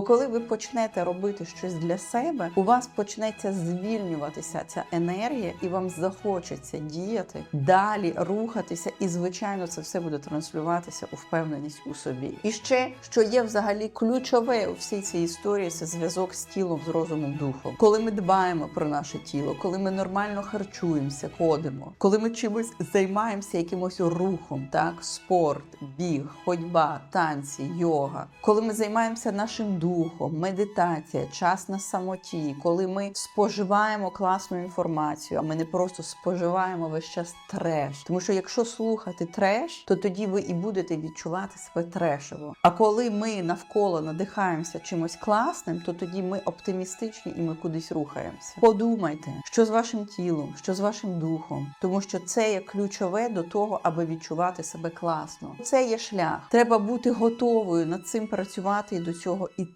Коли ви почнете робити щось для себе, у вас почнеться звільнюватися ця енергія, і вам захочеться діяти далі, рухатися, і звичайно, це все буде транслюватися у впевненість у собі. І ще що є взагалі ключове у всій цій історії, це зв'язок з тілом, з розумом, духом. Коли ми дбаємо про наше тіло, коли ми нормально харчуємося, ходимо, коли ми чимось займаємося якимось рухом, так спорт, біг, ходьба, танці, йога, коли ми займаємося нашим духом, медитація, час на самоті, коли ми споживаємо класну інформацію, а ми не просто споживаємо весь час треш. Тому що якщо слухати треш, то тоді ви і будете відчувати себе трешево. А коли ми навколо надихаємося чимось класним, то тоді ми оптимістичні і ми кудись рухаємося. Подумайте, що з вашим тілом, що з вашим духом, тому що це є ключове до того, аби відчувати себе класно. Це є шлях. Треба бути готовою над цим працювати і до цього іти.